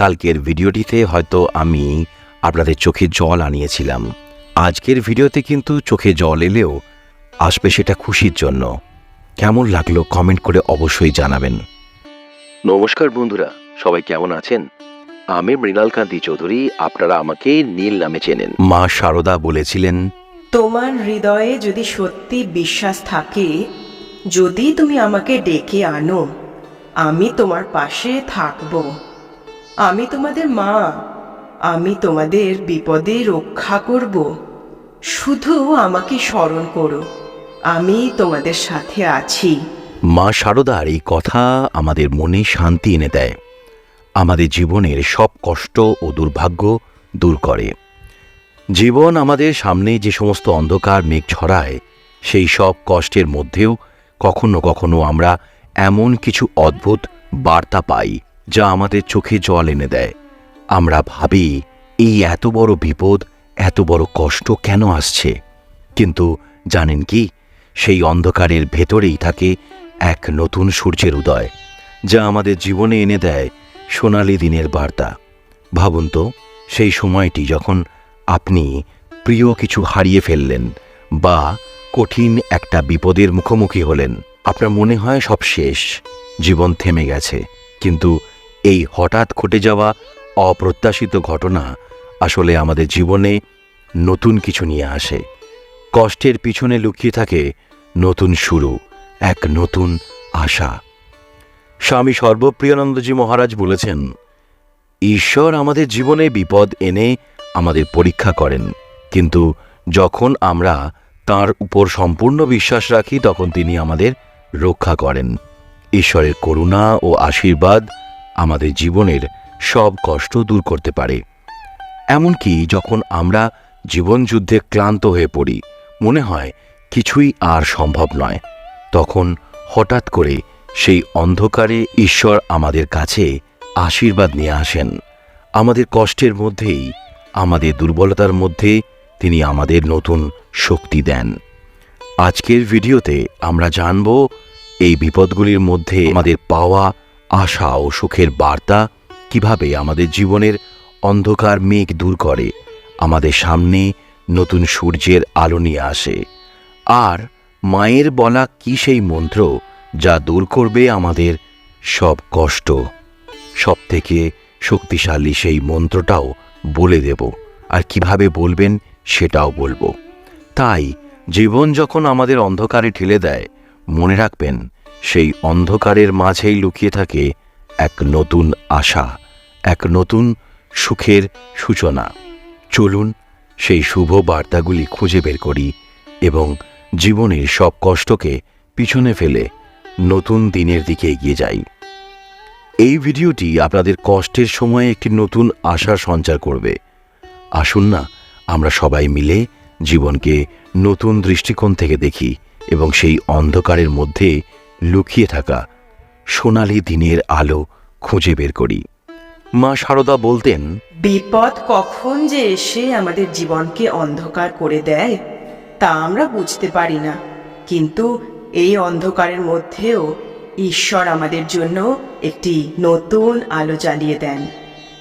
কালকের ভিডিওটিতে হয়তো আমি আপনাদের চোখে জল আনিয়েছিলাম। আজকের ভিডিওতে কিন্তু চোখে জল এলেও আসবে সেটা খুশির জন্য। কেমন লাগল কমেন্ট করে অবশ্যই জানাবেন। নমস্কার বন্ধুরা সবাই কেমন আছেন? আমি মৃণাল কান্তি চৌধুরী আপনারা আমাকে নীল নামে চেনেন। মা শারদা বলেছিলেন তোমার হৃদয়ে যদি সত্যি বিশ্বাস থাকে যদি তুমি আমাকে ডেকে আনো আমি তোমার পাশে থাকব। আমি তোমাদের মা। আমি তোমাদের বিপদে রক্ষা করব। শুধু আমাকে স্মরণ করো। আমি তোমাদের সাথে আছি। মা শারদার এই কথা আমাদের মনে শান্তি এনে দেয়। আমাদের জীবনের সব কষ্ট ও দুর্ভাগ্য দূর করে। জীবন আমাদের সামনে যে সমস্ত অন্ধকার মেঘ ছড়ায়, সেই সব কষ্টের মধ্যেও কখনো কখনো আমরা এমন কিছু অদ্ভুত বার্তা পাই। যা আমাদের চোখে জল এনে দেয়। আমরা ভাবি, এই এত বড় বিপদ, এত বড় কষ্ট কেন আসছে? কিন্তু জানেন কি, সেই অন্ধকারের ভেতরেই থাকে এক নতুন সূর্যের উদয়, যা আমাদের জীবনে এনে দেয় সোনালি দিনের বার্তা। ভাবুন তো, সেই সময়টি যখন আপনি প্রিয় কিছু হারিয়ে ফেললেন বা কঠিন একটা বিপদের মুখোমুখি হলেন, আপনার মনে হয় সব শেষ, জীবন থেমে গেছে। কিন্তু এই হঠাৎ ঘটে যাওয়া অপ্রত্যাশিত ঘটনা আসলে আমাদের জীবনে নতুন কিছু নিয়ে আসে। কষ্টের পিছনে লুকিয়ে থাকে নতুন শুরু, এক নতুন আশা। স্বামী সর্বপ্রিয়ানন্দজি মহারাজ বলেছেন, ঈশ্বর আমাদের জীবনে বিপদ এনে আমাদের পরীক্ষা করেন, কিন্তু যখন আমরা তার উপর সম্পূর্ণ বিশ্বাস রাখি, তখন তিনি আমাদের রক্ষা করেন। ঈশ্বরের করুণা ও আশীর্বাদ আমাদের জীবনের সব কষ্ট দূর করতে পারে। এমনকি যখন আমরা জীবনযুদ্ধে ক্লান্ত হয়ে পড়ি, মনে হয় কিছুই আর সম্ভব নয়। তখন হঠাৎ করে সেই অন্ধকারে ঈশ্বর আমাদের কাছে আশীর্বাদ নিয়ে আসেন। আমাদের কষ্টের মধ্যেই, আমাদের দুর্বলতার মধ্যে তিনি আমাদের নতুন শক্তি দেন। আজকের ভিডিওতে আমরা জানব, এই বিপদগুলির মধ্যে আমাদের পাওয়া আশা ও সুখের বার্তা কীভাবে আমাদের জীবনের অন্ধকার মেঘ দূর করে, আমাদের সামনে নতুন সূর্যের আলো নিয়ে আসে। আর মায়ের বলা কি সেই মন্ত্র যা দূর করবে আমাদের সব কষ্ট? সব থেকে শক্তিশালী সেই মন্ত্রটাও বলে দেব। আর কীভাবে বলবেন সেটাও বলব। তাই জীবন যখন আমাদের অন্ধকারে ঠেলে দেয়, মনে রাখবেন সেই অন্ধকারের মাঝেই লুকিয়ে থাকে এক নতুন আশা, এক নতুন সুখের সূচনা। চলুন সেই শুভ বার্তাগুলি খুঁজে বের করি এবং জীবনের সব কষ্টকে পিছনে ফেলে নতুন দিনের দিকে এগিয়ে যাই। এই ভিডিওটি আপনাদের কষ্টের সময়ে একটি নতুন আশা সঞ্চার করবে। আসুন না, আমরা সবাই মিলে জীবনকে নতুন দৃষ্টিকোণ থেকে দেখি এবং সেই অন্ধকারের মধ্যে লুকিয়ে থাকা সোনালি দিনের আলো খুঁজে বের করি। মা সারদা বলতেন, বিপদ কখন যে এসে আমাদের জীবনকে অন্ধকার করে দেয়, তা আমরা বুঝতে পারি না। কিন্তু এই অন্ধকারের মধ্যেও ঈশ্বর আমাদের জন্য একটি নতুন আলো জ্বালিয়ে দেন।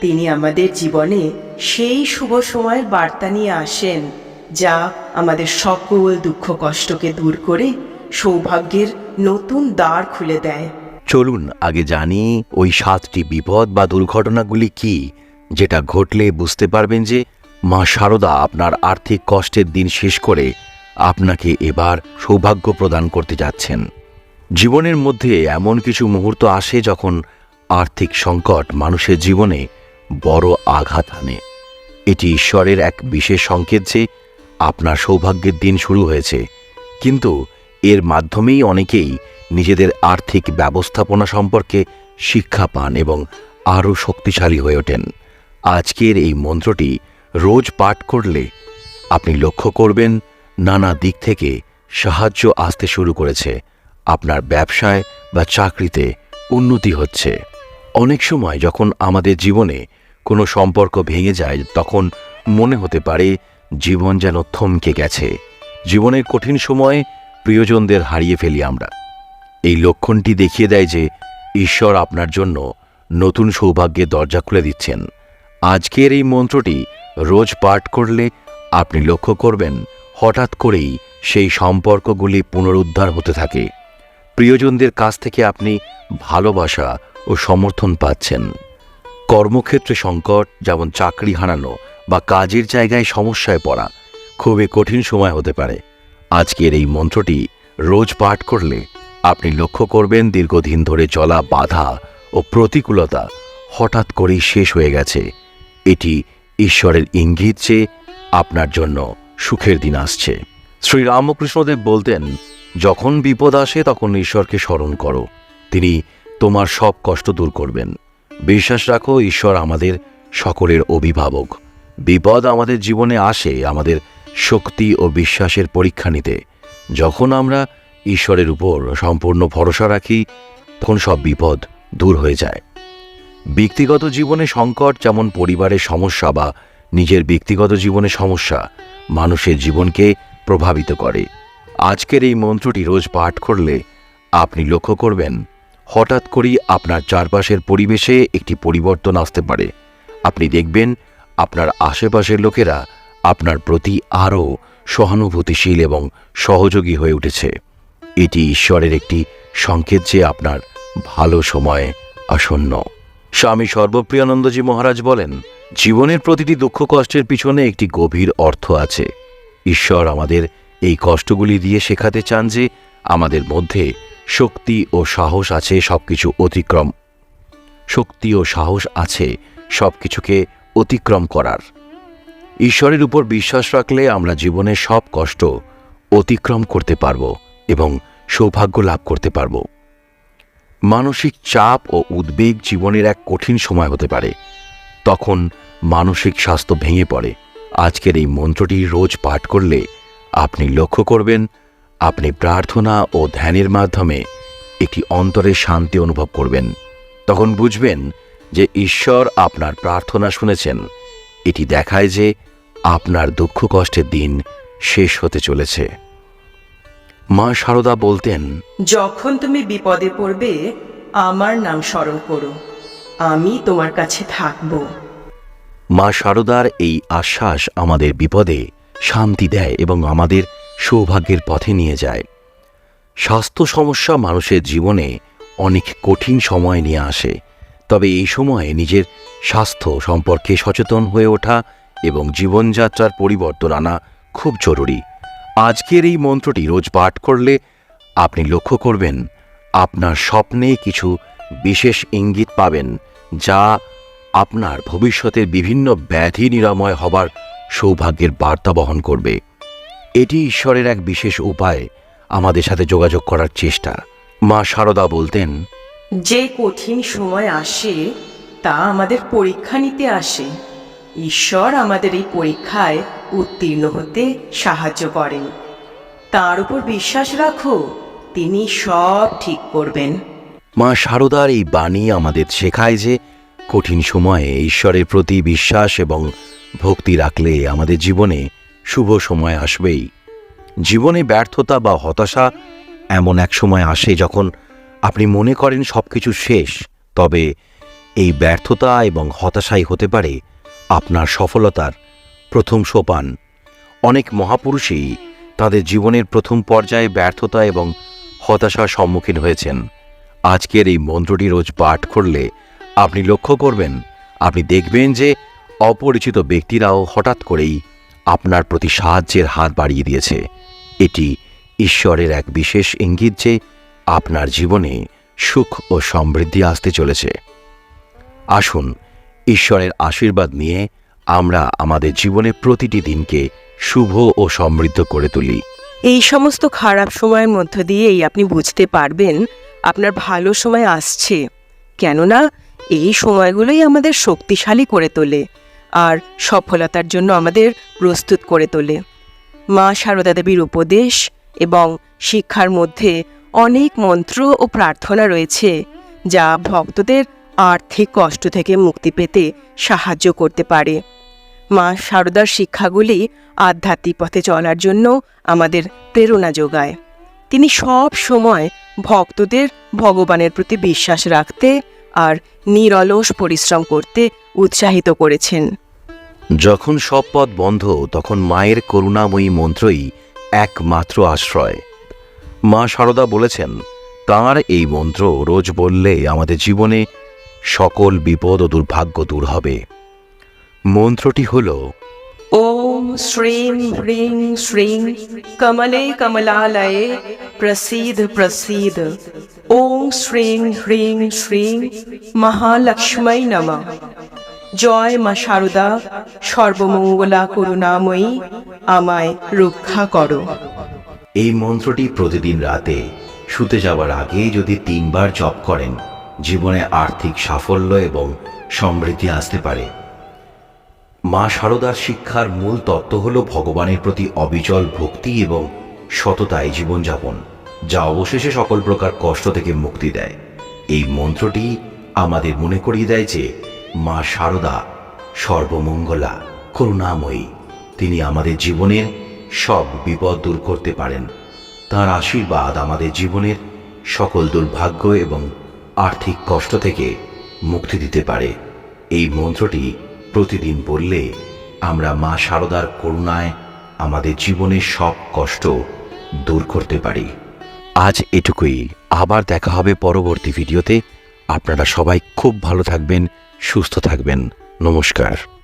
তিনি আমাদের জীবনে সেই শুভ সময়ের বার্তা নিয়ে আসেন, যা আমাদের সকল দুঃখ কষ্টকে দূর করে সৌভাগ্যের নতুন দ্বার খুলে দেয়। চলুন আগে জানি ওই সাতটি বিপদ বা দুর্ঘটনাগুলি কি, যেটা ঘটলে বুঝতে পারবেন যে মা শারদা আপনার আর্থিক কষ্টের দিন শেষ করে আপনাকে এবার সৌভাগ্য প্রদান করতে যাচ্ছেন। জীবনের মধ্যে এমন কিছু মুহূর্ত আসে যখন আর্থিক সংকট মানুষের জীবনে বড় আঘাত আনে এটি ঈশ্বরের এক বিশেষ সংকেত যে আপনার সৌভাগ্যের দিন শুরু হয়েছে। কিন্তু এর মাধ্যমেই অনেকেই নিজেদের আর্থিক ব্যবস্থাপনা সম্পর্কে শিক্ষা পান এবং আরও শক্তিশালী হয়ে ওঠেন। আজকের এই মন্ত্রটি রোজ পাঠ করলে আপনি লক্ষ্য করবেন নানা দিক থেকে সাহায্য আসতে শুরু করেছে। আপনার ব্যবসায় বা চাকরিতে উন্নতি হচ্ছে। অনেক সময় যখন আমাদের জীবনে কোনো সম্পর্ক ভেঙে যায়, তখন মনে হতে পারে জীবন যেন থমকে গেছে। জীবনের কঠিন সময়ে প্রিয়জনদের হারিয়ে ফেলি আমরা। এই লক্ষণটি দেখিয়ে দেয় যে ঈশ্বর আপনার জন্য নতুন সৌভাগ্যের দরজা খুলে দিচ্ছেন। আজকের এই মন্ত্রটি রোজ পাঠ করলে আপনি লক্ষ্য করবেন, হঠাৎ করেই সেই সম্পর্কগুলি পুনরুদ্ধার হতে থাকে। প্রিয়জনদের কাছ থেকে আপনি ভালোবাসা ও সমর্থন পাচ্ছেন। কর্মক্ষেত্রে সংকট, যেমন চাকরি হারানো বা কাজের জায়গায় সমস্যায় পড়া, খুবই কঠিন সময় হতে পারে। আজকের এই মন্ত্রটি রোজ পাঠ করলে আপনি লক্ষ্য করবেন দীর্ঘদিন ধরে চলা বাধা ও প্রতিকূলতা হঠাৎ করেই শেষ হয়ে গেছে। এটি ঈশ্বরের ইঙ্গিত যে আপনার জন্য সুখের দিন আসছে। শ্রী রামকৃষ্ণদেব বলতেন, যখন বিপদ আসে তখন ঈশ্বরকে স্মরণ করো। তিনি তোমার সব কষ্ট দূর করবেন। বিশ্বাস রাখো, ঈশ্বর আমাদের সকলের অভিভাবক। বিপদ আমাদের জীবনে আসে, আমাদের শক্তি ও বিশ্বাসের পরীক্ষা নিতে। যখন আমরা ঈশ্বরের উপর সম্পূর্ণ ভরসা রাখি, তখন সব বিপদ দূর হয়ে যায়। ব্যক্তিগত জীবনে সংকট যেমন পরিবারের সমস্যা বা নিজের ব্যক্তিগত জীবনে সমস্যা, মানুষের জীবনকে প্রভাবিত করে। আজকের এই মন্ত্রটি রোজ পাঠ করলে আপনি লক্ষ্য করবেন, হঠাৎ করেই আপনার চারপাশের পরিবেশে একটি পরিবর্তন আসতে পারে। আপনি দেখবেন, আপনার আশেপাশের লোকেরা আপনার প্রতি আরও সহানুভূতিশীল এবং সহযোগী হয়ে উঠেছে। এটি ঈশ্বরের একটি সংকেত যে আপনার ভালো সময় আসন্ন। স্বামী সর্বপ্রিয়ানন্দজি মহারাজ বলেন, জীবনের প্রতিটি দুঃখ কষ্টের পিছনে একটি গভীর অর্থ আছে। ঈশ্বর আমাদের এই কষ্টগুলি দিয়ে শেখাতে চান যে আমাদের মধ্যে শক্তি ও সাহস আছে সবকিছু অতিক্রম, শক্তি ও সাহস আছে সবকিছুকে অতিক্রম করার। ঈশ্বরের উপর বিশ্বাস রাখলে আমরা জীবনের সব কষ্ট অতিক্রম করতে পারব এবং সৌভাগ্য লাভ করতে পারব। মানসিক চাপ ও উদ্বেগ জীবনের এক কঠিন সময় হতে পারে। তখন মানসিক স্বাস্থ্য ভেঙে পড়ে। আজকের এই মন্ত্রটি রোজ পাঠ করলে আপনি লক্ষ্য করবেন, আপনি প্রার্থনা ও ধ্যানের মাধ্যমে একটি অন্তরে শান্তি অনুভব করবেন। তখন বুঝবেন যে ঈশ্বর আপনার প্রার্থনা শুনেছেন। এটি দেখায় যে আপনার দুঃখ কষ্টের দিন শেষ হতে চলেছে। মা সারদা বলতেন যখন তুমি বিপদে পড়বে আমার নাম স্মরণ করো। আমি তোমার কাছে থাকব। মা শারদার এই আশ্বাস আমাদের বিপদে শান্তি দেয় এবং আমাদের সৌভাগ্যের পথে নিয়ে যায়। স্বাস্থ্য সমস্যা মানুষের জীবনে অনেক কঠিন সময় নিয়ে আসে তবে এই সময়ে নিজের স্বাস্থ্য সম্পর্কে সচেতন হয়ে ওঠা এবং জীবনযাত্রার পরিবর্তন আনা খুব জরুরি। আজকের এই মন্ত্রটি রোজ পাঠ করলে আপনি লক্ষ্য করবেন, আপনার স্বপ্নে কিছু বিশেষ ইঙ্গিত পাবেন যা আপনার ভবিষ্যতের বিভিন্ন ব্যাধি নিরাময় হবার সৌভাগ্যের বার্তা বহন করবে। এটি ঈশ্বরের এক বিশেষ উপায় আমাদের সাথে যোগাযোগ করার চেষ্টা। মা শারদা বলতেন, যে কঠিন সময় আসে, তা আমাদের পরীক্ষা নিতে আসে। ঈশ্বর আমাদের এই পরীক্ষায় উত্তীর্ণ হতে সাহায্য করেন। তার উপর বিশ্বাস রাখো, তিনি সব ঠিক করবেন। মা শারদার এই বাণী আমাদের শেখায় যে, কঠিন সময়ে ঈশ্বরের প্রতি বিশ্বাস এবং ভক্তি রাখলে আমাদের জীবনে শুভ সময় আসবেই। জীবনে ব্যর্থতা বা হতাশা এমন এক সময় আসে যখন আপনি মনে করেন সব কিছু শেষ, তবে এই ব্যর্থতা এবং হতাশাই হতে পারে আপনার সফলতার প্রথম সোপান। অনেক মহাপুরুষই তাদের জীবনের প্রথম পর্যায়ে ব্যর্থতা এবং হতাশার সম্মুখীন হয়েছেন। আজকের এই মন্ত্রটি রোজ পাঠ করলে আপনি লক্ষ্য করবেন, আপনি দেখবেন যে অপরিচিত ব্যক্তিরাও হঠাৎ করেই আপনার প্রতি সাহায্যের হাত বাড়িয়ে দিয়েছে। এটি ঈশ্বরের এক বিশেষ ইঙ্গিত যে আপনার জীবনে সুখ ও সমৃদ্ধি আসতে চলেছে। আসুন ঈশ্বরের আশীর্বাদ নিয়ে আমরা আমাদের জীবনে প্রতিটি দিনকে শুভ ও সমৃদ্ধ করে তুলি। এই সমস্ত খারাপ সময়ের মধ্য দিয়েই আপনি বুঝতে পারবেন আপনার ভালো সময় আসছে। কেননা এই সময়গুলোই আমাদের শক্তিশালী করে তোলে আর সফলতার জন্য আমাদের প্রস্তুত করে তোলে। মা সারদা দেবীর উপদেশ এবং শিক্ষার মধ্যে অনেক মন্ত্র ও প্রার্থনা রয়েছে যা ভক্তদের আর্থিক কষ্ট থেকে মুক্তি পেতে সাহায্য করতে পারে। মা সারদার শিক্ষাগুলি আধ্যাত্মিক পথে চলার জন্য আমাদের প্রেরণা যোগায়। তিনি সব সময় ভক্তদের ভগবানের প্রতি বিশ্বাস রাখতে আর নিরলস পরিশ্রম করতে উৎসাহিত করেছেন। যখন সব পথ বন্ধ, তখন মায়ের করুণাময়ী মন্ত্রই একমাত্র আশ্রয়। মা সারদা বলেছেন, তার এই মন্ত্র রোজ বললে আমাদের জীবনে সকল বিপদ ও দুর্ভাগ্য দূর হবে। মন্ত্রটি হল ওম শ্রীং হ্রিং শ্রীং কমলে কমলালয়ে প্রসীদ প্রসীদ। ওম শ্রীং হ্রিং শ্রীং মহালক্ষ্মী নমঃ। জয় মা শারদা সর্বমঙ্গলা করুণাময়ী আমায় রক্ষা করো। এই মন্ত্রটি প্রতিদিন রাতে শুতে যাওয়ার আগে যদি তিনবার জপ করেন জীবনে আর্থিক সাফল্য এবং সমৃদ্ধি আসতে পারে। মা শারদার শিক্ষার মূল তত্ত্ব হল ভগবানের প্রতি অবিচল ভক্তি এবং সততায় জীবনযাপন, যা অবশেষে সকল প্রকার কষ্ট থেকে মুক্তি দেয়। এই মন্ত্রটি আমাদের মনে করিয়ে দেয় যে, মা শারদা সর্বমঙ্গলা, করুণাময়ী। তিনি আমাদের জীবনের সব বিপদ দূর করতে পারেন। তার আশীর্বাদ আমাদের জীবনের সকল দুর্ভাগ্য এবং আর্থিক কষ্ট থেকে মুক্তি দিতে পারে। এই মন্ত্রটি প্রতিদিন বললে আমরা মা শারদার করুণায় আমাদের জীবনের সব কষ্ট দূর করতে পারি। আজ এটুকুই। আবার দেখা হবে পরবর্তী ভিডিওতে। আপনারা সবাই খুব ভালো থাকবেন, সুস্থ থাকবেন। নমস্কার।